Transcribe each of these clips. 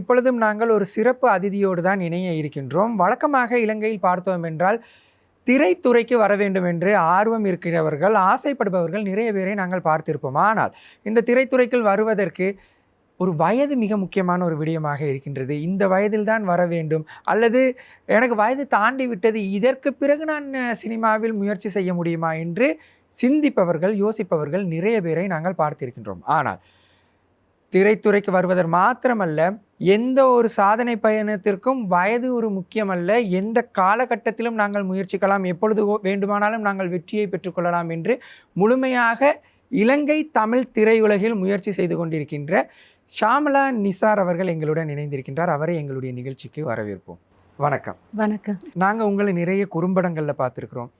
இப்பொழுதும் நாங்கள் ஒரு சிறப்பு அதிதியோடு தான் இணைய இருக்கின்றோம். வழக்கமாக இலங்கையில் பார்த்தோம் என்றால் திரைத்துறைக்கு வர வேண்டும் என்று ஆர்வம் இருக்கிறவர்கள் ஆசைப்படுபவர்கள் நிறைய பேரை நாங்கள் பார்த்திருப்போம். ஆனால் இந்த திரைத்துறைக்குள் வருவதற்கு ஒரு வயது மிக முக்கியமான ஒரு விடயமாக இருக்கின்றது. இந்த வயதில் தான் வர வேண்டும். அல்லது எனக்கு வயது தாண்டி விட்டது இதற்கு பிறகு நான் சினிமாவில் முயற்சி செய்ய முடியுமா என்று சிந்திப்பவர்கள் யோசிப்பவர்கள் நிறைய பேரை நாங்கள் பார்த்திருக்கின்றோம். ஆனால் திரைத்துறைக்கு வருவதற்கு மாத்திரமல்ல எந்த ஒரு சாதனை பயணத்திற்கும் வயது ஒரு முக்கியமல்ல. எந்த காலகட்டத்திலும் நாங்கள் முயற்சிக்கலாம். எப்பொழுது வேண்டுமானாலும் நாங்கள் வெற்றியை பெற்றுக்கொள்ளலாம் என்று முழுமையாக இலங்கை தமிழ் திரையுலகில் முயற்சி செய்து கொண்டிருக்கின்ற ஷாமலா நிசார் அவர்கள் எங்களுடன் இணைந்திருக்கின்றார். அவரை எங்களுடைய நிகழ்ச்சிக்கு வரவேற்போம். வணக்கம். வணக்கம். நாங்கள் உங்களை நிறைய குறும்படங்களில் பார்த்துருக்குறோம்.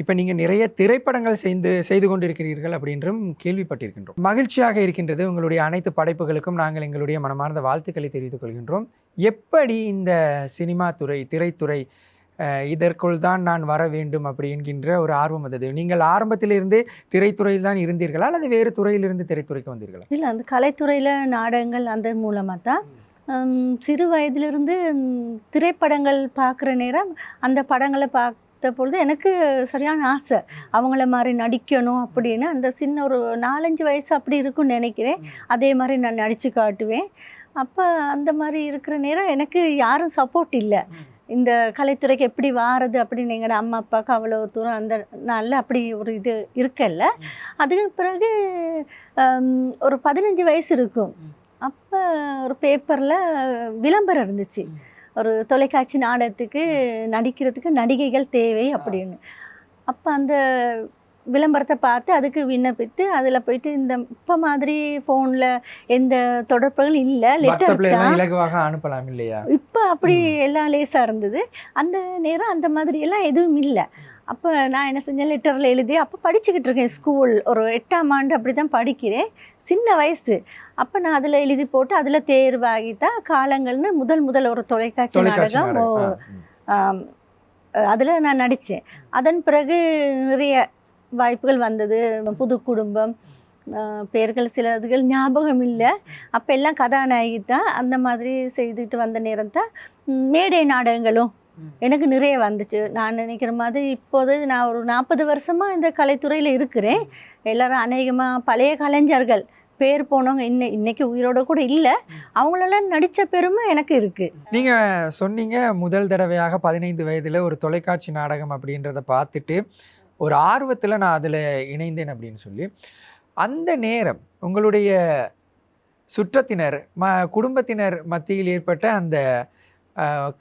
இப்போ நீங்கள் நிறைய திரைப்படங்கள் செய்து செய்து கொண்டிருக்கிறீர்கள் அப்படின்றும் கேள்விப்பட்டிருக்கின்றோம். மகிழ்ச்சியாக இருக்கின்றது உங்களுடைய அனைத்து படைப்புகளுக்கும் நாங்கள் எங்களுடைய மனமார்ந்த வாழ்த்துக்களை தெரிவித்துக் கொள்கின்றோம். எப்படி இந்த சினிமா துறை திரைத்துறை இதற்குள் தான் நான் வர வேண்டும் அப்படி என்கின்ற ஒரு ஆர்வம் வந்தது. நீங்கள் ஆரம்பத்திலிருந்தே திரைத்துறையில் தான் இருந்தீர்களா? அல்லது வேறு துறையிலிருந்து திரைத்துறைக்கு வந்தீர்களா? இல்லை அந்த கலைத்துறையில் நாடகங்கள் அந்த மூலமாக தான். சிறு வயதிலிருந்து திரைப்படங்கள் பார்க்குற நேரம் அந்த படங்களை பார்த்த பொழுது எனக்கு சரியான ஆசை. அவங்கள மாதிரி நடிக்கணும் அப்படின்னு. அந்த சின்ன ஒரு நாலஞ்சு வயசு அப்படி இருக்கும்னு நினைக்கிறேன். அதே மாதிரி நான் நடித்து காட்டுவேன். அப்போ அந்த மாதிரி இருக்கிற நேரம் எனக்கு யாரும் சப்போர்ட் இல்லை. இந்த கலைத்துறைக்கு எப்படி வாரது அப்படின்னு எங்கள் அம்மா அப்பாவுக்கு அவ்வளோ தூரம் அந்த நாளில் அப்படி ஒரு இது இருக்கல்ல. அதுக்கு பிறகு ஒரு பதினஞ்சு வயசு இருக்கும். அப்போ ஒரு பேப்பரில் விளம்பரம் இருந்துச்சு. ஒரு தொலைக்காட்சி நாடகத்துக்கு நடிக்கிறதுக்கு நடிகைகள் தேவை அப்படின்னு. அப்போ அந்த விளம்பரத்தை பார்த்து அதுக்கு விண்ணப்பித்து அதில் போயிட்டு இந்த இப்போ மாதிரி ஃபோனில் எந்த தொடர்புகள் இல்லை லெட்டர் இலகுவாக அனுப்பலாம் இல்லையா? இப்போ அப்படி எல்லாம் லேசாக இருந்தது. அந்த நேரம் அந்த மாதிரி எல்லாம் எதுவும் இல்லை. அப்போ நான் என்ன செஞ்சேன்? லெட்டரில் எழுதி அப்போ படிச்சுக்கிட்டு இருக்கேன் ஸ்கூல் ஒரு எட்டாம் ஆண்டு அப்படி தான் படிக்கிறேன். சின்ன வயசு. அப்போ நான் அதில் எழுதி போட்டு அதில் தேர்வாகி தான் காலங்கள்னு முதல் முதல் ஒரு தொலைக்காட்சி நாடகம். அதில் நான் நடித்தேன் அதன் பிறகு நிறைய வாய்ப்புகள் வந்தது. புது குடும்பம் பேர்கள் சிலதுகள் ஞாபகம் இல்லை. அப்போ எல்லாம் கதாநாயகி தான் அந்த மாதிரி செய்துட்டு வந்த நேரம் தான் மேடை நாடகங்களும். எனக்கு நிறைய வந்துச்சு. நான் நினைக்கிற மாதிரி இப்போது நான் ஒரு நாற்பது வருஷமாக இந்த கலைத்துறையில் இருக்கிறேன். எல்லாரும் அநேகமாக பழைய கலைஞர்கள் பேர் போனவங்க இன்னை இன்னைக்கு உயிரோட கூட இல்லை. அவங்களெல்லாம் நடித்த பெருமை எனக்கு இருக்குது நீங்கள் சொன்னீங்க முதல் தடவையாக பதினைந்து வயதில் ஒரு தொலைக்காட்சி நாடகம் அப்படின்றத பார்த்துட்டு ஒரு ஆர்வத்தில் நான் அதில் இணைந்தேன் அப்படின்னு சொல்லி. அந்த நேரம் உங்களுடைய சுற்றத்தினர் ம குடும்பத்தினர் மத்தியில் ஏற்பட்ட அந்த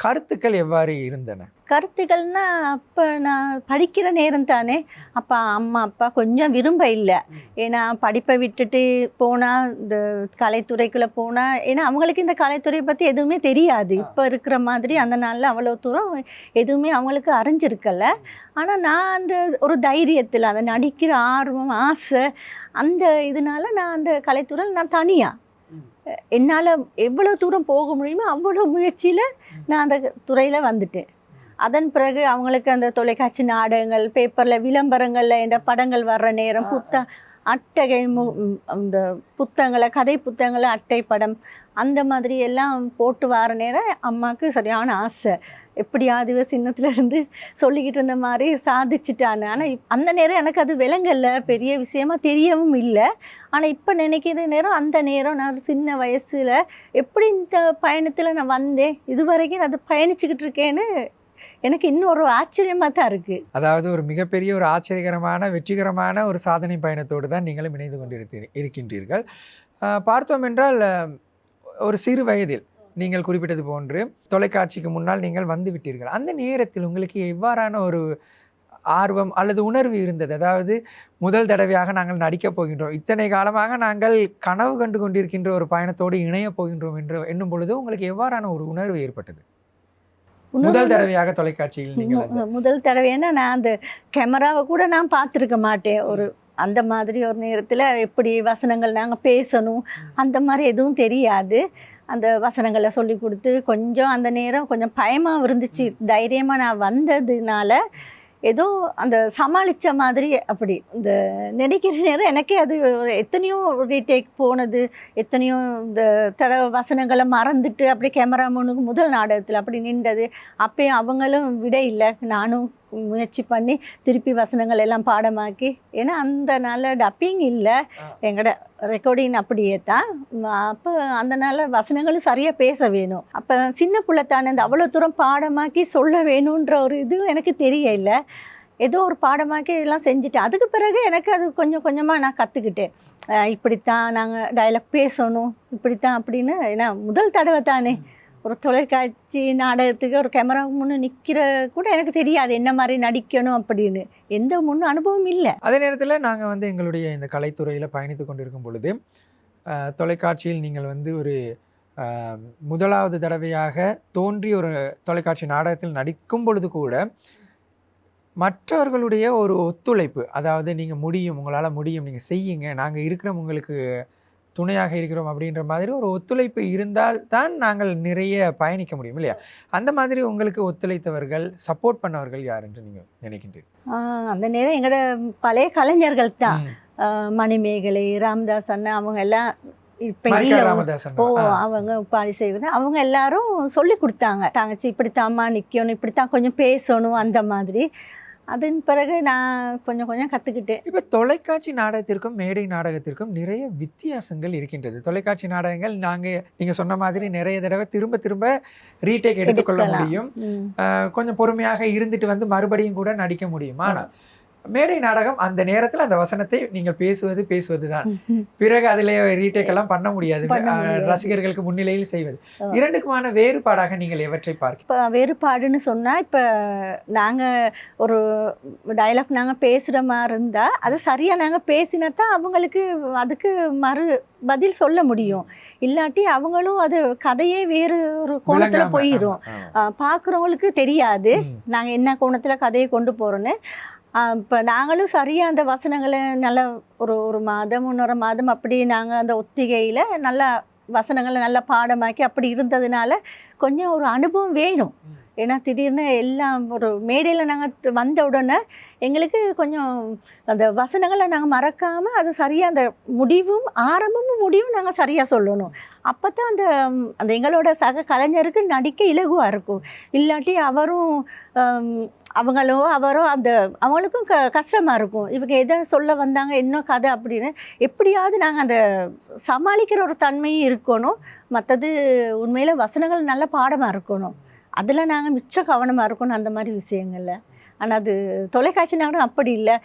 கருத்துக்கள் எவ்வாறு இருந்தன? கருத்துக்கள்னா அப்போ நான் படிக்கிற நேரம் தானே. அப்போ அம்மா அப்பா கொஞ்சம் விரும்ப இல்லை. ஏன்னா படிப்பை விட்டுட்டு போனால் இந்த கலைத்துறைக்குள்ளே போனால் ஏன்னா அவங்களுக்கு இந்த கலைத்துறையை பற்றி எதுவுமே தெரியாது. இப்போ இருக்கிற மாதிரி அந்த நாளில் அவ்வளோ தூரம் எதுவுமே அவங்களுக்கு அறிஞ்சிருக்கல. ஆனால் நான் அந்த ஒரு தைரியத்தில் அதை நடிக்கிற ஆர்வம் ஆசை அந்த இதனால நான் அந்த கலைத்துறையில் நான் தனியாக என்னால் எவ்வளோ தூரம் போக முடியுமோ அவ்வளோ முயற்சியில் நான் அந்த துறையில் வந்துட்டேன். அதன் பிறகு அவங்களுக்கு அந்த தொலைக்காட்சி நாடகங்கள் பேப்பரில் விளம்பரங்களில் இந்த படங்கள் வர்ற நேரம் புத்த அட்டகை மு- அந்த புத்தகங்களை கதை புத்தகங்களை அட்டை படம் அந்த மாதிரி எல்லாம் போட்டு வர நேரம் அம்மாவுக்கு சரியான ஆசை. எப்படியாவது சின்னத்துலேருந்து இருந்து சொல்லிக்கிட்டு இருந்த மாதிரி சாதிச்சிட்டான்னு. ஆனால் அந்த நேரம் எனக்கு அது விளங்கல்ல பெரிய விஷயமா தெரியவும் இல்லை. ஆனால் இப்போ நினைக்கிற நேரம் அந்த நேரம் நான் சின்ன வயசில் எப்படி இந்த பயணத்தில் நான் வந்தேன் இது வரைக்கும் நான் அது பயணிச்சுக்கிட்டு இருக்கேன்னு எனக்கு இன்னும் ஒரு ஆச்சரியமாக தான் இருக்குது அதாவது ஒரு மிகப்பெரிய ஒரு ஆச்சரியகரமான வெற்றிகரமான ஒரு சாதனை பயணத்தோடு தான் நீங்களும் இணைந்து கொண்டு இருக்கின்றீர்கள். பார்த்தோம் என்றால் ஒரு சிறு வயதில் நீங்கள் குறிப்பிட்டது போன்று தொலைக்காட்சிக்கு முன்னால் நீங்கள் வந்து விட்டீர்கள். அந்த நேரத்தில் உங்களுக்கு எவ்வாறான ஒரு ஆர்வம் அல்லது உணர்வு இருந்தது? அதாவது முதல் தடவையாக நாங்கள் நடிக்கப் போகின்றோம். இத்தனை காலமாக நாங்கள் கனவு கண்டு கொண்டிருக்கின்ற ஒரு பயணத்தோடு இணையப் போகின்றோம் என்று எண்ணும் பொழுது உங்களுக்கு எவ்வாறான ஒரு உணர்வு ஏற்பட்டது? முதல் தடவையாக தொலைக்காட்சியில் நீங்கள் முதல் தடவைன்னா நான் அந்த கேமராவை கூட நான் பார்த்துருக்க மாட்டேன். ஒரு அந்த மாதிரி ஒரு நேரத்தில் எப்படி வசனங்கள் நாங்கள் பேசணும் அந்த மாதிரி எதுவும் தெரியாது. அந்த வசனங்களை சொல்லி கொடுத்து கொஞ்சம் அந்த நேரம் கொஞ்சம் பயமாக இருந்துச்சு. தைரியமாக நான் வந்ததுனால ஏதோ அந்த சமாளித்த மாதிரி அப்படி. இந்த நினைக்கிற நேரம் எனக்கே அது ஒரு எத்தனையோ ரீடேக் போனது எத்தனையோ இந்த தட வசனங்களை மறந்துட்டு அப்படி கேமரா முன்னுக்கு முதல் நாடகத்தில் அப்படி நின்றது. அப்பயும் அவங்களும் விட இல்லை. நானும் முயற்சி பண்ணி திருப்பி வசனங்கள் எல்லாம் பாடமாக்கி. ஏன்னா அந்த நாள் டப்பிங் இல்லை. எங்களோட ரெக்கார்டிங் அப்படியே தான். அப்போ அந்த நாள் வசனங்களும் சரியாக பேச வேணும். அப்போ சின்ன பிள்ளை தானே இந்த அவ்வளோ தூரம் பாடமாக்கி சொல்ல வேணுன்ற ஒரு இது எனக்கு தெரியல. ஏதோ ஒரு பாடமாக்கி எல்லாம் செஞ்சுட்டேன். அதுக்கு பிறகு எனக்கு அது கொஞ்சம் கொஞ்சமாக நான் கற்றுக்கிட்டேன் இப்படித்தான் நாங்கள் டயலாக் பேசணும் இப்படித்தான் அப்படின்னு. ஏன்னா முதல் தடவை தானே. ஒரு தொலைக்காட்சி நாடகத்துக்கு ஒரு கேமரா முன்னு நிற்கிற கூட எனக்கு தெரியாது என்ன மாதிரி நடிக்கணும் அப்படின்னு. எந்த முன்னும் அனுபவம் இல்லை. அதே நேரத்தில் நாங்கள் வந்து எங்களுடைய இந்த கலைத்துறையில் பயணித்து கொண்டிருக்கும் பொழுது தொலைக்காட்சியில் நீங்கள் வந்து ஒரு முதலாவது தடவையாக தோன்றி ஒரு தொலைக்காட்சி நாடகத்தில் நடிக்கும் பொழுது கூட மற்றவர்களுடைய ஒரு ஒத்துழைப்பு அதாவது நீங்கள் முடியும் உங்களால் முடியும் நீங்கள் செய்யுங்க நாங்கள் இருக்கிறவங்களுக்கு துணையாக இருக்கிறோம் அப்படின்ற மாதிரி ஒரு ஒத்துழைப்பு இருந்தால் தான் நாங்கள் நிறைய பயணிக்க முடியும் இல்லையா? அந்த மாதிரி உங்களுக்கு ஒத்துழைத்தவர்கள் சப்போர்ட் பண்ணவர்கள் யார் என்று நீங்கள் நினைக்கின்றீர்கள்? அந்த நேரம் எங்களோட பழைய கலைஞர்கள் தான். மணிமேகலை ராமதாஸ் அண்ணா அவங்க எல்லாம் இப்போ. அவங்க பாடி செய்வது அவங்க எல்லாரும் சொல்லி கொடுத்தாங்க. தாங்கச்சி இப்படித்தாம்மா நிற்கணும் இப்படித்தான் கொஞ்சம் பேசணும் அந்த மாதிரி. அதன் பிறகு நான் கொஞ்சம் கொஞ்சம் கற்றுக்கிட்டேன் இப்போ தொலைக்காட்சி நாடகத்திற்கும் மேடை நாடகத்திற்கும் நிறைய வித்தியாசங்கள் இருக்கின்றது. தொலைக்காட்சி நாடகங்கள் நாங்கள் நீங்கள் சொன்ன மாதிரி நிறைய தடவை திரும்ப திரும்ப ரீடேக் எடுத்துக்கொள்ள. முடியும். கொஞ்சம் பொறுமையாக இருந்துட்டு வந்து மறுபடியும் கூட நடிக்க முடியும். ஆனால் மேடை நாடகம் அந்த நேரத்தில் அந்த வசனத்தை நீங்கள் பேசுவது பேசுவது தான் பிறகு அதில் ரீடேக் எல்லாம் பண்ண முடியாது. ரசிகர்களுக்கு முன்னிலையில் செய்வது. இரண்டுக்குமான வேறுபாடாக நீங்கள் எவற்றை பார்க்க இப்போ வேறுபாடுன்னு சொன்னால் இப்போ நாங்கள் ஒரு டயலாக் நாங்கள் பேசுகிற மாதிரி இருந்தால் அது சரியாக நாங்கள் பேசினா தான் அவங்களுக்கு அதுக்கு மறு பதில் சொல்ல முடியும் இல்லாட்டி அவங்களும் அது கதையே வேறு ஒரு கோணத்தில் போயிடும். பார்க்குறவங்களுக்கு தெரியாது. நாங்கள் என்ன கோணத்தில் கதையை கொண்டு போகிறோன்னு இப்போ நாங்களும் சரியாக அந்த வசனங்களை நல்லா ஒரு ஒரு மாதம் ஒன்றரை மாதம் அப்படி நாங்கள் அந்த ஒத்திகையில் நல்லா வசனங்களை நல்லா பாடமாக்கி அப்படி இருந்ததுனால கொஞ்சம் ஒரு அனுபவம் வேணும். ஏன்னா திடீர்னு எல்லாம் ஒரு மேடையில் நாங்கள் வந்த உடனே எங்களுக்கு கொஞ்சம் அந்த வசனங்களை நாங்கள் மறக்காமல் அது சரியாக அந்த முடிவும் ஆரம்பமும் முடிவும் நாங்கள் சரியாக சொல்லணும். அப்போ தான் அந்த அந்த எங்களோட சக கலைஞருக்கு நடிக்க இலகுவாக இருக்கும். இல்லாட்டி அவரும் அவங்களோ அவரோ அந்த அவங்களுக்கும் க கஷ்டமாக இருக்கும். இவங்க எதை சொல்ல வந்தாங்க என்ன கதை அப்படின்னு எப்படியாவது நாங்கள் அந்த சமாளிக்கிற ஒரு தன்மையும் இருக்கணும். மற்றது உண்மையில் வசனங்கள் நல்ல பாடமாக இருக்கணும். அதில் நாங்கள் மிச்ச கவனமாக இருக்கணும் அந்த மாதிரி விஷயங்களில். ஆனால் அது தொலைக்காட்சி நாடும் அப்படி இல்லை.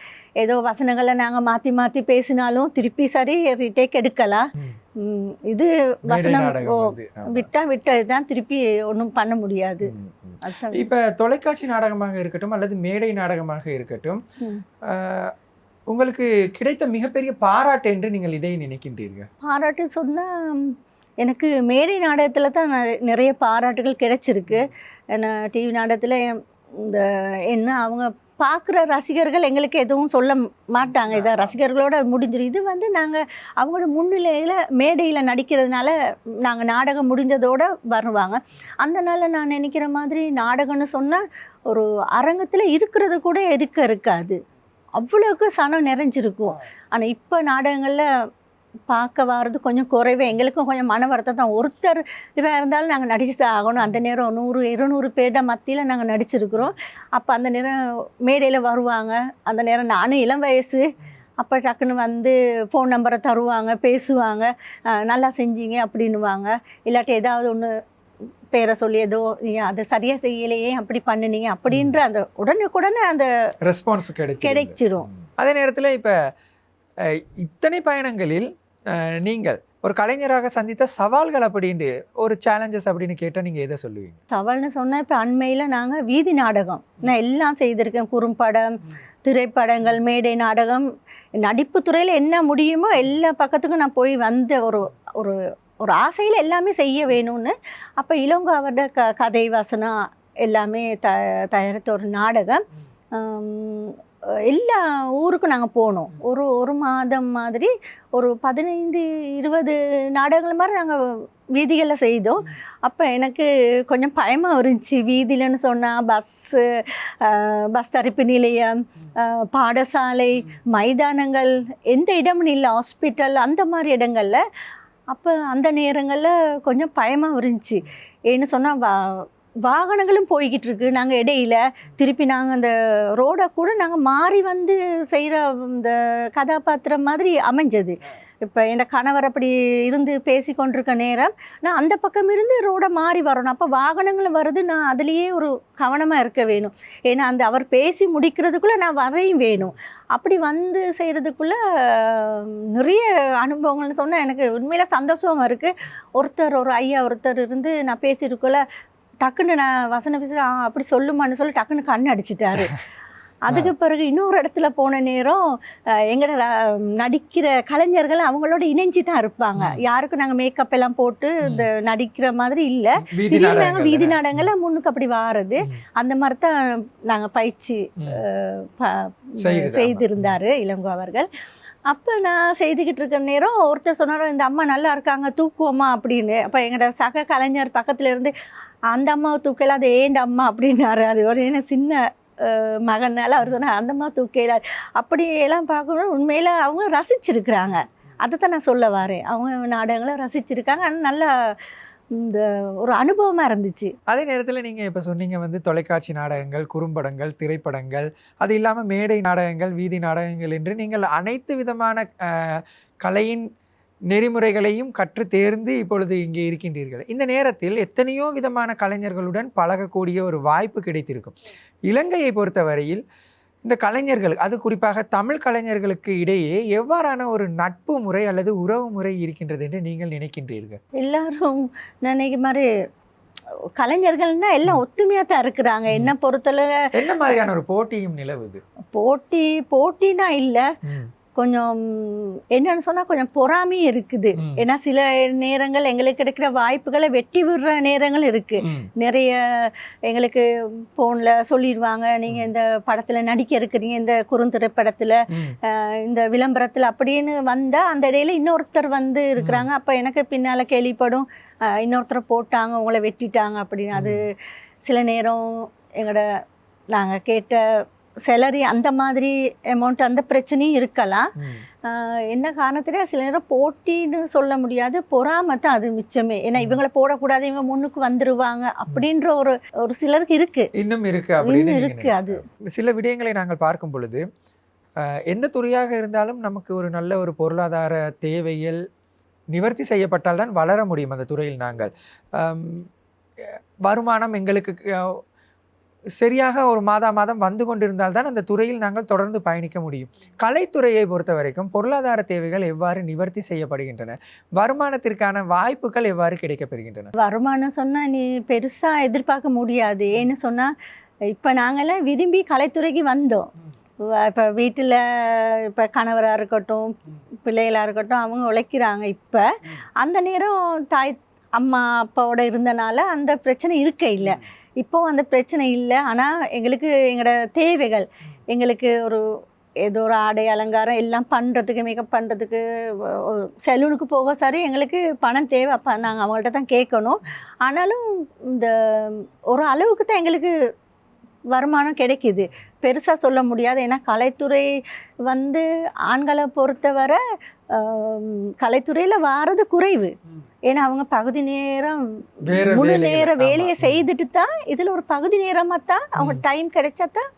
ஏதோ வசனங்களை நாங்கள் மாற்றி மாற்றி பேசினாலும் திருப்பி சரி ரீடேக் எடுக்கலாம். இது வசனம் நாடகம் ஓ வந்து, ஆமா. விட்டா விட்டது தான் திருப்பி ஒன்றும் பண்ண முடியாது. இப்ப தொலைக்காட்சி நாடகமாக இருக்கட்டும் அல்லது மேடை நாடகமாக இருக்கட்டும் உங்களுக்கு கிடைத்த மிகப்பெரிய பாராட்டு என்று நீங்கள் இதை நினைக்கின்றீர்கள்? பாராட்டு சொன்னால் எனக்கு மேடை நாடகத்தில் தான் நிறைய- பாராட்டுகள் கிடைச்சிருக்கு. ஏன்னா டிவி நாடகத்தில் இந்த என்ன அவங்க பார்க்குற ரசிகர்கள் எங்களுக்கு எதுவும் சொல்ல மாட்டாங்க. இதை ரசிகர்களோட முடிஞ்சிடும் இது வந்து நாங்கள் அவங்களோட முன்னிலையில் மேடையில் நடிக்கிறதுனால நாங்கள் நாடகம் முடிஞ்சதோடு வருவாங்க. அந்த நாளில் நான் நினைக்கிற மாதிரி நாடகம்னு சொன்னால் ஒரு அரங்கத்தில் இருக்கிறது கூட இருக்க இருக்காது. அவ்வளோக்கு சனம் நிறைஞ்சிருக்கும். ஆனால் இப்போ நாடகங்களில் பார்க்க வர்றது கொஞ்சம் குறைவே. எங்களுக்கும் கொஞ்சம் மன வருத்தம் தான். ஒருத்தர் இதாக இருந்தாலும் நாங்கள் நடிச்சு தான் ஆகணும். அந்த நேரம் நூறு இருநூறு பேர்ட மத்தியில் நாங்கள் நடிச்சிருக்கிறோம். அப்போ அந்த நேரம் மேடையில் வருவாங்க. அந்த நேரம் நானும் இளம் வயசு. அப்போ டக்குன்னு வந்து ஃபோன் நம்பரை தருவாங்க பேசுவாங்க. நல்லா செஞ்சீங்க அப்படின்னுவாங்க. இல்லாட்டி ஏதாவது ஒன்று பேரை சொல்லி ஏதோ அதை சரியாக செய்யலையே அப்படி பண்ணினீங்க அப்படின்ற அந்த உடனுக்குடனே அந்த ரெஸ்பான்ஸ் கிடைக்கும். கிடைச்சிரும். அதே நேரத்தில் இப்ப இத்தனை பயணங்களில் நீங்கள் ஒரு கலைஞராக சந்தித்த சவால்கள் அப்படின்ட்டு ஒரு சேலஞ்சஸ் அப்படின்னு கேட்டால் நீங்க எதை சொல்லுவீங்க? சவால்னு சொன்னால் இப்போ அண்மையில் நாங்கள் வீதி நாடகம். நான் எல்லாம் செய்திருக்கேன். குறும்படம் திரைப்படங்கள் மேடை நாடகம். நடிப்பு துறையில் என்ன முடியுமோ எல்லா பக்கத்துக்கும் நான் போய் வந்த ஒரு ஒரு ஒரு ஆசையில் எல்லாமே செய்ய வேணும்னு அப்போ இளங்கோவோட க கதை வசனம் எல்லாமே த தயாரித்த ஒரு நாடகம். எல்லா ஊருக்கும் நாங்கள் போனோம். ஒரு ஒரு மாதம் மாதிரி ஒரு பதினைந்து இருபது நாடகங்கள் மாதிரி நாங்கள் வீதிகளில் செய்தோம். அப்போ எனக்கு கொஞ்சம் பயமாக இருந்துச்சு. வீதியிலன்னு சொன்னால் பஸ்ஸு பஸ் தரிப்பு நிலையம் பாடசாலை மைதானங்கள் எந்த இடமும் இல்லை. ஹாஸ்பிட்டல் அந்த மாதிரி இடங்கள்ல. அப்போ அந்த நேரங்களில் கொஞ்சம் பயமாக இருந்துச்சு. ஏன்னு சொன்னால் வா வாகனங்களும் போய்கிட்டு இருக்கு நாங்கள் இடையில திருப்பி நாங்கள் அந்த ரோடை கூட நாங்கள் மாறி வந்து செய்கிற இந்த கதாபாத்திரம் மாதிரி அமைஞ்சது. இப்போ என் கணவர் அப்படி இருந்து பேசி கொண்டிருக்க நேரம் நான் அந்த பக்கம் இருந்து ரோடை மாறி வரணும். அப்போ வாகனங்கள் வருது நான் அதுலேயே ஒரு கவனமாக இருக்க வேணும். ஏன்னா அந்த அவர் பேசி முடிக்கிறதுக்குள்ளே நான் வரையும் வேணும். அப்படி வந்து செய்கிறதுக்குள்ளே நிறைய அனுபவங்கள்னு சொன்னால் எனக்கு உண்மையில் சந்தோஷமாக இருக்குது ஒருத்தர் ஒரு ஐயா ஒருத்தர் இருந்து நான் பேசியிருக்குள்ள டக்குன்னு நான் வசன பேசுகிற அப்படி சொல்லுமான்னு சொல்லி டக்குன்னு கண் அடிச்சிட்டாரு. அதுக்கு பிறகு இன்னொரு இடத்துல போன நேரம் ர- நடிக்கிற கலைஞர்கள் அவங்களோட இணைஞ்சு தான் இருப்பாங்க. யாருக்கும் நாங்கள் மேக்கப் எல்லாம் போட்டு இந்த நடிக்கிற மாதிரி இல்லை. நாங்கள் வீதி? நாடகங்கள்ல முன்னுக்கு அப்படி வாரது. அந்த மாதிரி தான் நாங்கள் பயிற்சி. செய்திருந்தாரு இளங்கோ அவர்கள். அப்போ நான் செய்துக்கிட்டு இருக்கிற நேரம் ஒருத்தர் சொன்னாரோ இந்த அம்மா நல்லா இருக்காங்க தூக்குவோமா அப்படின்னு. அப்போ எங்களோட சக கலைஞர் பக்கத்துல இருந்து அந்த அம்மாவை தூக்கல அது ஏண்ட அம்மா அப்படின்னாரு. அது ஒரு என்ன சின்ன மகனால் அவர் சொன்னார் அந்த அம்மா தூக்கல அப்படியெல்லாம் பார்க்கணும் உண்மையில் அவங்க ரசிச்சிருக்கிறாங்க. அதை தான் நான் சொல்ல வரேன் அவங்க நாடகங்களை ரசிச்சிருக்காங்க. ஆனால் நல்லா இந்த ஒரு அனுபவமாக இருந்துச்சு. அதே நேரத்தில் நீங்கள் இப்போ சொன்னீங்க வந்து தொலைக்காட்சி நாடகங்கள் குறும்படங்கள் திரைப்படங்கள் அது இல்லாமல் மேடை நாடகங்கள் வீதி நாடகங்கள் என்று நீங்கள் அனைத்து விதமான கலையின் நெறிமுறைகளையும் கற்று தேர்ந்து இப்பொழுது இங்கே இருக்கின்றீர்கள். இந்த நேரத்தில் எத்தனையோ விதமான கலைஞர்களுடன் பழகக்கூடிய ஒரு வாய்ப்பு கிடைத்திருக்கும். இலங்கையை பொறுத்தவரையில் இந்த கலைஞர்கள் அது குறிப்பாக தமிழ் கலைஞர்களுக்கு இடையே எவ்வாறான ஒரு நட்பு முறை அல்லது உறவு முறை இருக்கின்றது என்று நீங்கள் நினைக்கின்றீர்கள்? எல்லாரும் நினைக்க மாதிரி கலைஞர்கள்னா எல்லாம் ஒத்துமையாக தான் இருக்கிறாங்க. என்ன பொறுத்தளவு என்ன மாதிரியான ஒரு போட்டியும் நிலவுது? போட்டி போட்டினா இல்லை. கொஞ்சம் என்னன்னு சொன்னால் கொஞ்சம் பொறாமையும் இருக்குது. ஏன்னா சில நேரங்கள் எங்களுக்கு கிடைக்கிற வாய்ப்புகளை வெட்டி விடுற நேரங்கள் இருக்குது. நிறைய எங்களுக்கு ஃபோனில் சொல்லிடுவாங்க. நீங்கள் இந்த படத்தில் நடிக்க இருக்கிறீங்க இந்த குறுந்திரைப்படத்தில். இந்த விளம்பரத்தில் அப்படின்னு வந்தால் அந்த இடையில இன்னொருத்தர் வந்து இருக்கிறாங்க. அப்போ எனக்கு பின்னால் கேள்விப்படும். இன்னொருத்தரை போட்டாங்க உங்களை வெட்டிட்டாங்க அப்படின்னு. அது சில நேரம் எங்களோட நாங்கள் கேட்ட சேலரி அந்த மாதிரி அமௌண்ட் அந்த பிரச்சனையும் இருக்கலாம். என்ன காரணத்துல சில நேரம் போட்டின்னு சொல்ல முடியாது. பொறாமை தான் அது மிச்சமே. ஏன்னா இவங்களை போடக்கூடாது இவங்க முன்னுக்கு வந்துருவாங்க அப்படின்ற ஒரு ஒரு சிலருக்கு இருக்கு. இன்னும் இருக்கு அப்படின்னு இன்னும் நீங்க இருக்கு அது. சில விடயங்களை நாங்கள் பார்க்கும் பொழுது எந்த துறையாக இருந்தாலும் நமக்கு ஒரு நல்ல ஒரு பொருளாதார தேவைகள் நிவர்த்தி செய்யப்பட்டால் தான் வளர முடியும் அந்த துறையில் நாங்கள். வருமானம் எங்களுக்கு சரியாக ஒரு மாதா மாதம் வந்து கொண்டிருந்தால் தான் அந்த துறையில் நாங்கள் தொடர்ந்து பயணிக்க முடியும். கலைத்துறையை பொறுத்த வரைக்கும் பொருளாதார தேவைகள் எவ்வாறு நிவர்த்தி செய்யப்படுகின்றன? வருமானத்திற்கான வாய்ப்புகள் எவ்வாறு கிடைக்கப்பெறுகின்றன வருமானம் சொன்னால் நீ பெருசாக எதிர்பார்க்க முடியாது. ஏன்னு சொன்னால் இப்போ நாங்கள்லாம் விரும்பி கலைத்துறைக்கு வந்தோம். இப்போ வீட்டில் இப்போ கணவராக இருக்கட்டும் பிள்ளைகளாக இருக்கட்டும் அவங்க உழைக்கிறாங்க இப்போ. அந்த நேரம் தாய் அம்மா அப்பாவோட இருந்தனால அந்த பிரச்சனை இருக்க இல்லை. இப்போ அந்த பிரச்சனை இல்லை. ஆனால் எங்களுக்கு எங்களோட தேவைகள் எங்களுக்கு ஒரு ஏதோ ஒரு ஆடை அலங்காரம் எல்லாம் பண்ணுறதுக்கு மேக்கப் பண்ணுறதுக்கு ஒரு செலூனுக்கு போக சரி எங்களுக்கு பணம் தேவை. அப்போ நாங்கள் அவங்கள்ட்ட தான் கேட்கணும். ஆனாலும் இந்த ஒரு அளவுக்கு தான் எங்களுக்கு வருமானம் கிடைக்குது. பெருசாக சொல்ல முடியாது. ஏன்னா கலைத்துறை வந்து ஆண்களை பொறுத்தவரை கலைத்துறையில் வாரது குறைவு. ஏன்னா அவங்க பகுதி நேரம் முழு நேர. வேலையை செய்துட்டு தான் இதில் ஒரு பகுதி நேரமாக தான் அவங்க டைம் கிடைச்சா தான்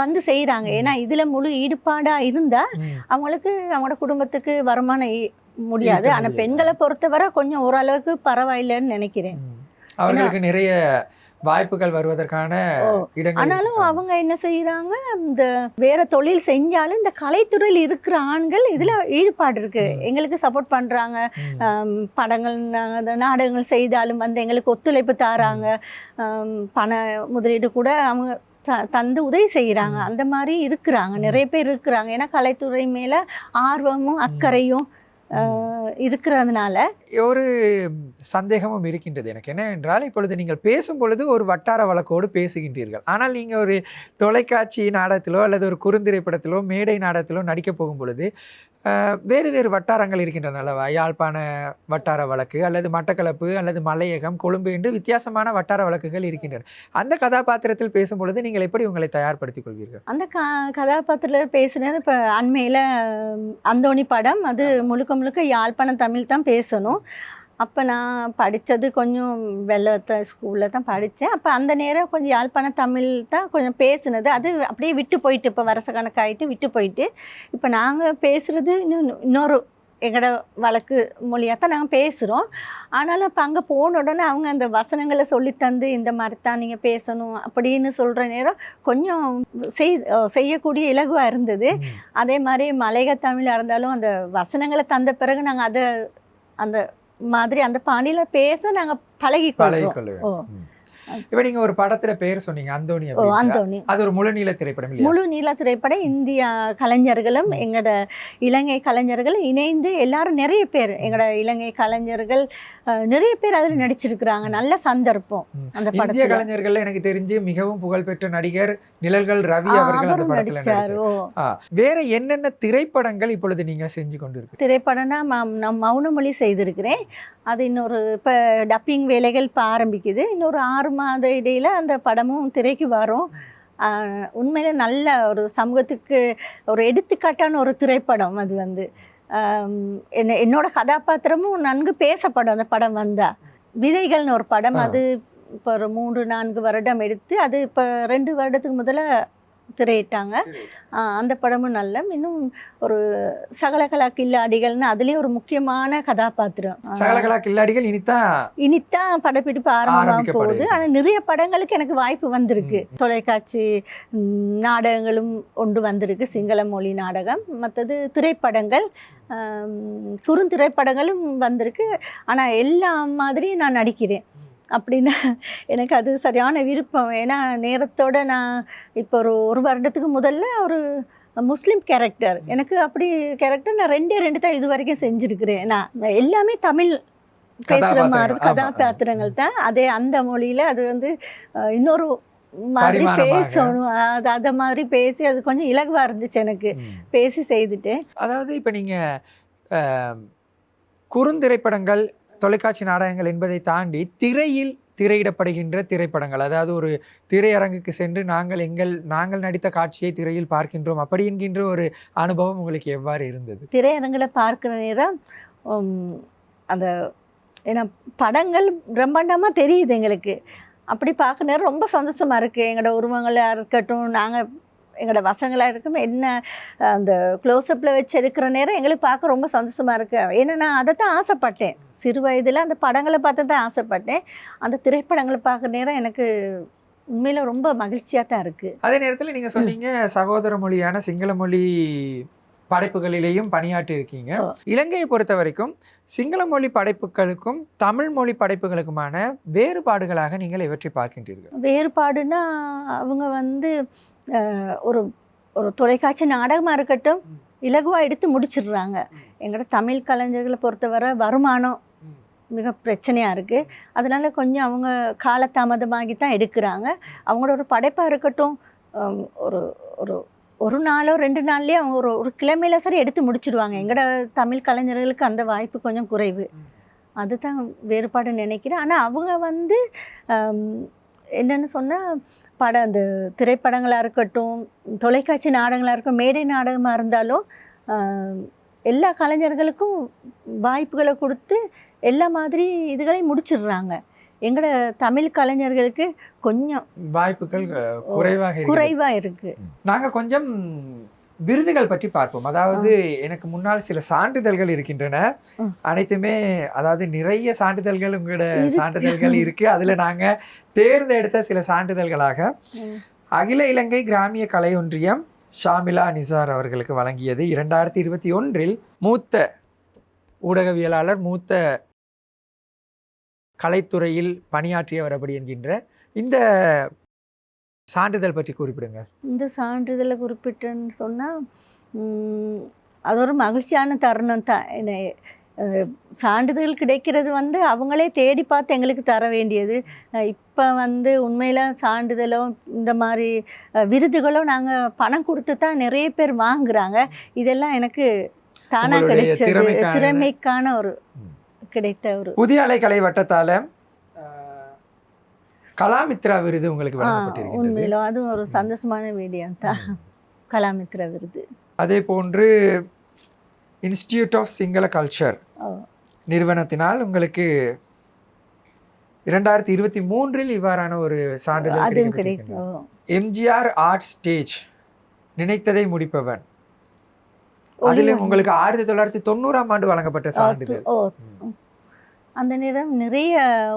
வந்து செய்கிறாங்க ஏன்னா இதில் முழு ஈடுபாடாக இருந்தால். அவங்களுக்கு அவங்களோட குடும்பத்துக்கு வருமானம் முடியாது. ஆனால். பெண்களை பொறுத்தவரை கொஞ்சம் ஓரளவுக்கு பரவாயில்லைன்னு நினைக்கிறேன். அவர்களுக்கு நிறைய வாய்ப்புகள் வருவதற்கான இடங்கள் ஆனாலும். அவங்க என்ன செய்கிறாங்க இந்த வேற தொழில் செஞ்சாலும் இந்த கலைத்துறையில் இருக்கிற ஆண்கள் இதில் ஈடுபாடு இருக்கு. எங்களுக்கு சப்போர்ட் பண்ணுறாங்க ம். படங்கள் நாடகங்கள் செய்தாலும் வந்து எங்களுக்கு ஒத்துழைப்பு தாராங்க பண முதலீடு கூட அவங்க தந்து உதவி செய்கிறாங்க. அந்த மாதிரி இருக்கிறாங்க. நிறைய பேர் இருக்கிறாங்க ஏன்னா கலைத்துறை மேலே ஆர்வமும் அக்கறையும். இருக்கிறதுனால ஒரு சந்தேகமும் இருக்கின்றது. எனக்கு என்னவென்றால் இப்பொழுது நீங்கள் பேசும் பொழுது ஒரு வட்டார வழக்கோடு பேசுகின்றீர்கள். ஆனால் நீங்கள் ஒரு தொலைக்காட்சி நாடகத்திலோ அல்லது ஒரு குறுந்திரைப்படத்திலோ மேடை நாடகத்திலோ நடிக்கப் போகும் பொழுது வேறு வேறு வட்டாரங்கள் இருக்கின்றன அல்லவா? யாழ்ப்பாண வட்டார வழக்கு அல்லது மட்டக்களப்பு அல்லது மலையகம் கொழும்பு என்று வித்தியாசமான வட்டார வழக்குகள் இருக்கின்றன. அந்த கதாபாத்திரத்தில் பேசும் பொழுது நீங்கள் எப்படி உங்களை தயார்படுத்திக் கொள்வீர்கள்? அந்த க கதாபாத்திரத்தில் பேசுனேன் இப்போ அண்மையில் அந்தோணி படம். அது முழுக்க முழுக்க யாழ்ப்பாணம் தமிழ் தான் பேசணும். அப்போ நான் படித்தது கொஞ்சம் வெள்ளத்த ஸ்கூலில் தான் படித்தேன் அப்போ அந்த நேரம் கொஞ்சம் யாழ்ப்பாண தமிழ் தான் கொஞ்சம் பேசுனது. அது அப்படியே விட்டு போயிட்டு இப்போ வருஷ கணக்காயிட்டு விட்டு போயிட்டு இப்போ நாங்கள் பேசுகிறது இன்னும் இன்னொரு எங்களோட வழக்கு மொழியாக தான் நாங்கள் பேசுகிறோம் ஆனாலும் இப்போ அங்கே போன உடனே அவங்க அந்த வசனங்களை சொல்லித்தந்து இந்த மாதிரி தான் நீங்கள் பேசணும் அப்படின்னு சொல்கிற நேரம் கொஞ்சம் செய் செய்யக்கூடிய இலகுவாக இருந்தது. அதே மாதிரி மலையக தமிழாக இருந்தாலும் அந்த வசனங்களை தந்த பிறகு நாங்கள் அதை அந்த மாதிரி அந்த பாணியில் பேச நாங்கள் பழகி பழகிக் இப்ப நீங்க ஒரு படத்துல பேர் சொன்னீங்க அந்தோனி. அந்தோணி. அது ஒரு முழுநீள திரைப்படம் இல்லையா? முழு நீள திரைப்பட இந்தியா கலைஞர்களும் எங்களோட இலங்கை கலைஞர்கள் இணைந்து எல்லாரும் நிறைய பேர் எங்களோட இலங்கை கலைஞர்கள் நிறைய பேர் அதில் நடிச்சிருக்கிறாங்க. நல்ல சந்தர்ப்பம். அந்த இந்திய படத்துல கலைஞர்கள்ல எனக்கு தெரிஞ்சு மிகவும் புகழ்பெற்ற நடிகர் நிழல்கள் ரவி அவர்கள் அந்த படத்துல நடிச்சார். வேற என்னென்ன திரைப்படங்கள் இப்பொழுது நீங்க செஞ்சு கொண்டு இருக்கு திரைப்படம்னா ம- நான் மௌனமொழி செய்திருக்கிறேன். அது இன்னொரு இப்போ டப்பிங் வேலைகள் இப்போ ஆரம்பிக்குது. இன்னொரு ஆறு மாத இடையில் அந்த படமும் திரைக்கு வரும். உண்மையில நல்ல ஒரு சமூகத்துக்கு ஒரு எடுத்துக்காட்டான ஒரு திரைப்படம் அது வந்து. என்ன என்னோட கதாபாத்திரமும் நன்கு பேசப்படும் அந்த படம் வந்தா. விதைகள்னு ஒரு படம். அது இப்போ ஒரு மூன்று நான்கு வருடம் எடுத்து அது இப்போ ரெண்டு வருடத்துக்கு முதல்ல திரையிட்டாங்க. அந்த படமும் நல்ல. இன்னும் ஒரு சகலகலா கில்லாடிகள்னு அதுலேயும் ஒரு முக்கியமான கதாபாத்திரம். சகலகலா கில்லாடிகள் இனித்தான் இனித்தான் படப்பிடிப்பு ஆரம்பமாக. போகுது. ஆனால் நிறைய படங்களுக்கு எனக்கு வாய்ப்பு வந்திருக்கு. தொலைக்காட்சி நாடகங்களும் ஒன்று வந்திருக்கு. சிங்கள மொழி நாடகம். மற்றது திரைப்படங்கள் குறுந்திரைப்படங்களும் வந்திருக்கு. ஆனால் எல்லா மாதிரியும் நான் நடிக்கிறேன். அப்படின்னா எனக்கு அது சரியான விருப்பம். ஏன்னா நேரத்தோட நான் இப்போ ஒரு ஒரு வருடத்துக்கு முதல்ல ஒரு முஸ்லீம் கேரக்டர் எனக்கு அப்படி கேரக்டர் நான் ரெண்டே ரெண்டு தான் இது வரைக்கும் செஞ்சுருக்கிறேன். நான் எல்லாமே தமிழ் பேசுகிற மாதிரி கதாபாத்திரங்கள், தான். அதே அந்த மொழியில் அது வந்து இன்னொரு மாதிரி. பேசணும். அது அதை மாதிரி பேசி அது கொஞ்சம் இலகுவாக இருந்துச்சு எனக்கு. பேசி செய்துட்டு அதாவது இப்ப நீங்க ஆம், குறுந்திரைப்படங்கள் தொலைக்காட்சி நாடகங்கள் என்பதை தாண்டி திரையில் திரையிடப்படுகின்ற திரைப்படங்கள். அதாவது ஒரு திரையரங்குக்கு சென்று நாங்கள் எங்கள் நாங்கள் நடித்த காட்சியை திரையில் பார்க்கின்றோம் அப்படி என்கின்ற ஒரு அனுபவம் உங்களுக்கு எவ்வாறு இருந்தது? திரையரங்கில் பார்க்குற நேரம் அந்த ஏன்னா படங்கள் பிரம்மாண்டமாக தெரியுது எங்களுக்கு. அப்படி பார்க்குற நேரம் ரொம்ப சந்தோஷமாக இருக்குது எங்களோட உருவங்களாக இருக்கட்டும் நாங்கள் எங்களோட வசங்களாக இருக்கும். என்ன அந்த க்ளோஸ்அப்பில் வச்சு எடுக்கிற நேரம் எங்களுக்கு பார்க்க ரொம்ப சந்தோஷமாக இருக்குது ஏன்னா நான் அதை தான் ஆசைப்பட்டேன். சிறு வயதில் அந்த படங்களை பார்த்து தான் ஆசைப்பட்டேன். அந்த திரைப்படங்களை பார்க்குற நேரம் எனக்கு உண்மையில் ரொம்ப மகிழ்ச்சியாக தான் இருக்குது அதே நேரத்தில் நீங்கள் சொன்னீங்க சகோதர மொழியான சிங்கள மொழி படைப்புகளிலேயும் பணியாற்றி இருக்கீங்க. இலங்கையை பொறுத்த வரைக்கும் சிங்கள மொழி படைப்புகளுக்கும் தமிழ் மொழி படைப்புகளுக்குமான வேறுபாடுகளாக நீங்கள் இவற்றை பார்க்கின்றீர்கள். வேறுபாடுனா அவங்க வந்து ஒரு ஒரு தொலைக்காட்சி நாடகமாக இருக்கட்டும் இலகுவாக எடுத்து முடிச்சிடுறாங்க. எங்களோட தமிழ் கலைஞர்களை பொறுத்தவரை வருமானம் மிக பிரச்சனையாக இருக்குது அதனால கொஞ்சம் அவங்க காலதாமதமாகி தான் எடுக்கிறாங்க. அவங்களோட ஒரு படைப்பாக இருக்கட்டும் ஒரு ஒரு ஒரு நாளோ ரெண்டு நாள்லேயே அவங்க ஒரு ஒரு கிழமையில சரி எடுத்து முடிச்சிடுவாங்க. எங்களோட தமிழ் கலைஞர்களுக்கு அந்த வாய்ப்பு கொஞ்சம் குறைவு. அதுதான் வேறுபாடு நினைக்கிறேன். ஆனால் அவங்க வந்து என்னென்னு சொன்னால் படம் அந்த திரைப்படங்களாக இருக்கட்டும் தொலைக்காட்சி நாடகங்களாக இருக்கட்டும் மேடை நாடகமாக இருந்தாலும் எல்லா கலைஞர்களுக்கும் வாய்ப்புகளை கொடுத்து எல்லா மாதிரி இதுகளையும் முடிச்சிடுறாங்க. எங்களோட தமிழ் கலைஞர்களுக்கு கொஞ்சம் வாய்ப்புகள் குறைவாக. குறைவாக இருக்குது நாங்க கொஞ்சம் விருதுகள் பற்றி பார்ப்போம் அதாவது எனக்கு முன்னால் சில சான்றிதழ்கள் இருக்கின்றன. அனைத்துமே அதாவது நிறைய சான்றிதழ்கள் உங்களோட. சான்றிதழ்கள் இருக்கு அதுல நாங்க தேர்ந்தெடுத்த சில சான்றிதழ்களாக. அகில இலங்கை கிராமிய கலை ஒன்றியம் ஷாமிலா நிசார் அவர்களுக்கு வழங்கியது இரண்டாயிரத்தி இருபத்தி ஒன்றில் மூத்த ஊடகவியலாளர் மூத்த கலைத்துறையில் பணியாற்றியவர் அப்படி என்கின்ற இந்த சான்றிதழ் பற்றி குறிப்பிடுங்க. இந்த சான்றிதழை குறிப்பிட்டேன்னு சொன்னால் அது ஒரு மகிழ்ச்சியான தருணம் தான் என்ன சான்றிதழ் கிடைக்கிறது வந்து அவங்களே தேடி பார்த்து எங்களுக்கு தர வேண்டியது. இப்போ வந்து உண்மையில் சான்றிதழோ இந்த மாதிரி அஹ், விருதுகளோ நாங்கள் பணம் கொடுத்து தான் நிறைய பேர் வாங்குறாங்க. இதெல்லாம் எனக்கு தானாக கிடைச்சது. திறமைக்கான- ஒரு. கிடைத்த ஒரு புதிய அலைக்கலை வட்டத்தால அஹ், கலாமித்ரா விருது உங்களுக்கு உண்மையில அதுவும் ஒரு சந்தோஷமான வீடியோ தான். கலாமித்ரா விருது. அதே போன்று இன்ஸ்டிடியூட் ஆஃப் சிங்கள கல்ச்சர். நிறுவனத்தினால் உங்களுக்கு இரண்டாயிரத்தி இருபத்தி மூன்றில் இவ்வாறான ஒரு சான்றிதழ் எம்ஜிஆர் ஆர்ட் ஸ்டேஜ் நினைத்ததை முடிப்பவன். அதிலும். உங்களுக்கு ஆயிரத்தி தொள்ளாயிரத்தி தொண்ணூறாம் ஆண்டு வழங்கப்பட்ட சான்றிதழ். அந்த நேரம் நிறைய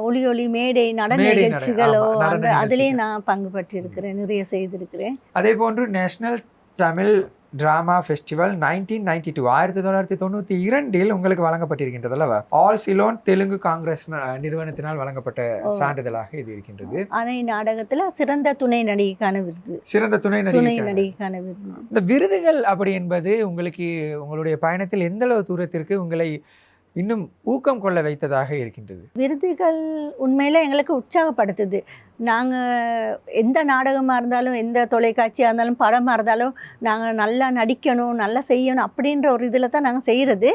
ஒளி ஒளி மேடை நடன நிகழ்ச்சிகளோ அந்த அதுலேயே. நான் பங்கு பெற்றிருக்கிறேன் நிறைய செய்திருக்கிறேன். அதே போன்று national Tamil drama festival nineteen ninety two ஆயிரத்தி தொள்ளாயிரத்தி தொண்ணூற்றி இரண்டில் உங்களுக்கு வழங்கப்பட்டிருக்கின்றது அல்லவா? ஆல் சிலோன் தெலுங்கு காங்கிரஸ் நிறுவனத்தினால் வழங்கப்பட்ட. சான்றிதழாக இது இருக்கின்றது. அணை நாடகத்துல சிறந்த துணை நடிகைக்கான விருது. சிறந்த துணை துணை நடிகை நடிகைக்கான விருது. இந்த விருதுகள் அப்படி என்பது உங்களுக்கு உங்களுடைய பயணத்தில் எந்த அளவு தூரத்திற்கு உங்களை இன்னும் ஊக்கம் கொள்ள வைத்ததாக இருக்கின்றது. விருதுகள் உண்மையில எங்களுக்கு உற்சாகப்படுத்துது. நாங்கள் எந்த நாடகமாக இருந்தாலும் எந்த தொலைக்காட்சியாக இருந்தாலும் படமாக இருந்தாலும் நாங்கள் நல்லா நடிக்கணும் நல்லா செய்யணும் அப்படின்ற ஒரு இதில் தான் நாங்கள் செய்கிறது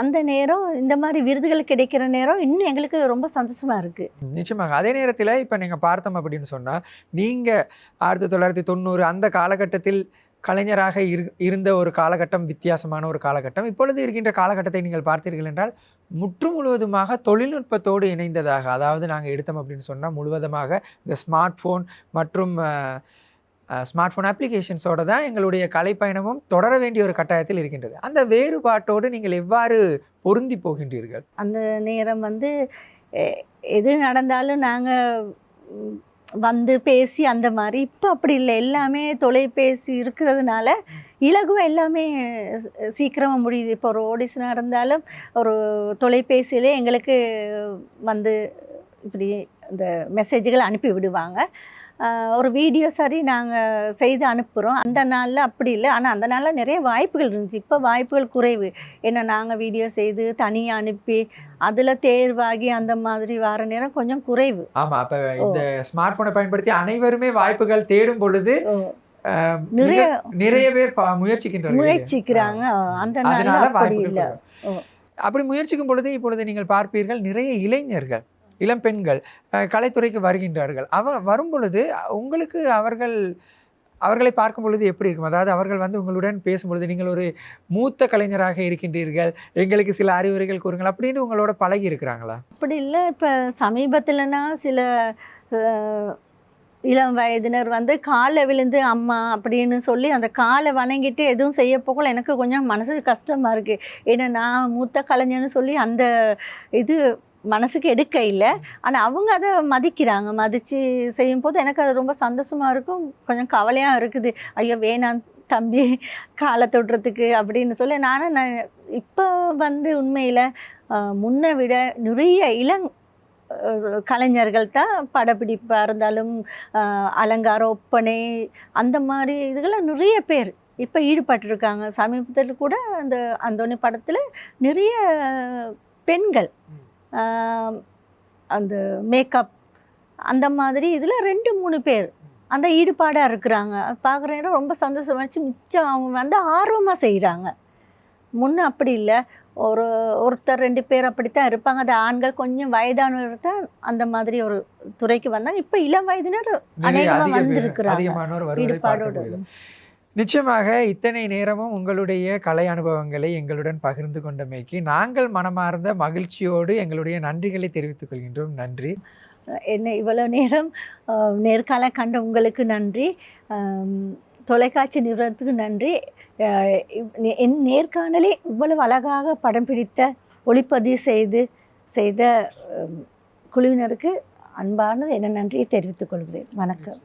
அந்த நேரம் இந்த மாதிரி விருதுகள் கிடைக்கிற நேரம் இன்னும் எங்களுக்கு ரொம்ப சந்தோஷமாக இருக்குது நிச்சயமாக. அதே நேரத்தில் இப்போ நீங்கள் பார்த்தோம் அப்படின்னு சொன்னால் நீங்கள் ஆயிரத்தி தொள்ளாயிரத்தி தொண்ணூறு அந்த காலகட்டத்தில் கலைஞராக இரு இருந்த ஒரு காலகட்டம் வித்தியாசமான ஒரு காலகட்டம். இப்பொழுது இருக்கின்ற காலகட்டத்தை நீங்கள் பார்த்தீர்கள் என்றால் முற்று முழுவதுமாக தொழில்நுட்பத்தோடு இணைந்ததாக அதாவது நாங்கள் எடுத்தோம் அப்படின்னு சொன்னால் முழுவதுமாக இந்த ஸ்மார்ட் ஃபோன் மற்றும் ஸ்மார்ட் ஃபோன் அப்ளிகேஷன்ஸோட தான் எங்களுடைய கலைப்பயணமும் தொடர வேண்டிய ஒரு கட்டாயத்தில் இருக்கின்றது. அந்த வேறுபாட்டோடு நீங்கள் எவ்வாறு பொருந்தி போகின்றீர்கள்? அந்த நேரம் வந்து எது நடந்தாலும் நாங்கள் வந்து பேசி அந்த மாதிரி. இப்போ அப்படி இல்லை. எல்லாமே தொலைபேசி இருக்கிறதுனால இலகுவாக எல்லாமே சீக்கிரமாக முடியுது. இப்போ ஒரு ஆடிஷனாக இருந்தாலும் ஒரு தொலைபேசியிலே எங்களுக்கு வந்து இப்படி இந்த மெசேஜ்கள் அனுப்பி விடுவாங்க. ஒரு வீடியோ சரி நாங்கள் செய்து அனுப்புகிறோம் அந்த நாளில் அப்படி இல்லை. ஆனால் அந்த நாளில் நிறைய வாய்ப்புகள் இருந்துச்சு. இப்போ வாய்ப்புகள் குறைவு. ஏன்னா நாங்கள் வீடியோ செய்து தனியாக அனுப்பி அதில் தேர்வாகி அந்த மாதிரி வர நேரம் கொஞ்சம் குறைவு. ஆமா அப்ப இந்த ஸ்மார்ட் போனை பயன்படுத்தி அனைவருமே வாய்ப்புகள் தேடும் பொழுது நிறைய நிறைய பேர் முயற்சிக்கின்றார்கள். முயற்சிக்கிறாங்க. அந்த நாளில் அப்படி இல்லை. அப்படி முயற்சிக்கும் பொழுது இப்பொழுது நீங்கள் பார்ப்பீர்கள் நிறைய இளைஞர்கள் இளம் பெண்கள் கலைத்துறைக்கு வருகின்றார்கள். அவ வரும் பொழுது உங்களுக்கு அவர்கள் அவர்களை பார்க்கும் பொழுது எப்படி இருக்கும்? அதாவது அவர்கள் வந்து உங்களுடன் பேசும் பொழுது நீங்கள் ஒரு மூத்த கலைஞராக இருக்கின்றீர்கள் எங்களுக்கு சில அறிவுரைகள் கூறுங்கள் அப்படின்னு உங்களோட பழகி இருக்கிறாங்களா? அப்படி இல்லை. இப்போ சமீபத்தில்னா சில இளம் வயதினர் வந்து காலை விழுந்து அம்மா அப்படின்னு சொல்லி அந்த காலை வணங்கிட்டு எதுவும் செய்ய போகல. எனக்கு கொஞ்சம் மனசு கஷ்டமாக இருக்குது ஏன்னா நான் மூத்த கலைஞர்னு சொல்லி அந்த இது மனசுக்கு எடுக்க இல்லை. ஆனால் அவங்க அதை மதிக்கிறாங்க. மதித்து செய்யும் போது எனக்கு அது ரொம்ப சந்தோஷமாக இருக்கும். கொஞ்சம் கவலையாக இருக்குது. ஐயோ வேணாம் தம்பி காலை தொடுறதுக்கு அப்படின்னு சொல்லி நானும் நான் இப்போ வந்து உண்மையில் முன்னை விட நிறைய இளங் கலைஞர்கள் தான் படப்பிடிப்பாக இருந்தாலும் அலங்கார ஒப்பனை அந்த மாதிரி இதுகள்லாம் நிறைய பேர் இப்போ ஈடுபட்டிருக்காங்க. சமீபத்தில் கூட அந்த அந்தோனி படத்தில் நிறைய பெண்கள் அந்த மேக்கப் அந்த மாதிரி இதில் ரெண்டு மூணு பேர். அந்த ஈடுபாடாக இருக்கிறாங்க. பார்க்குற நேரம் ரொம்ப சந்தோஷமாச்சு மிச்சம் அவங்க வந்து ஆர்வமாக செய்கிறாங்க முன்ன அப்படி இல்லை. ஒரு ஒருத்தர் ரெண்டு பேர் அப்படித்தான் இருப்பாங்க. அது ஆண்கள் கொஞ்சம் வயதானவர் தான் அந்த மாதிரி ஒரு துறைக்கு வந்தாங்க. இப்போ இளம் வயதினர் நிறைய அநேகமா அதிக பேர், வந்திருக்கிறாங்க. ஈடுபாடோடு. நிச்சயமாக இத்தனை நேரமும் உங்களுடைய கலை அனுபவங்களை எங்களுடன் பகிர்ந்து கொண்டமைக்கு நாங்கள் மனமார்ந்த மகிழ்ச்சியோடு எங்களுடைய நன்றிகளை தெரிவித்துக் கொள்கின்றோம். நன்றி. என்ன இவ்வளோ நேரம் நேர்கால கண்ட உங்களுக்கு நன்றி. தொலைக்காட்சி நிறுவனத்துக்கு நன்றி. நே- என் நேர்காணலே இவ்வளவு அழகாக படம் பிடித்த ஒளிப்பதிவு செய்து செய்த குழுவினருக்கு அன்பான என்ன நன்றியை தெரிவித்துக் கொள்கிறேன். வணக்கம்.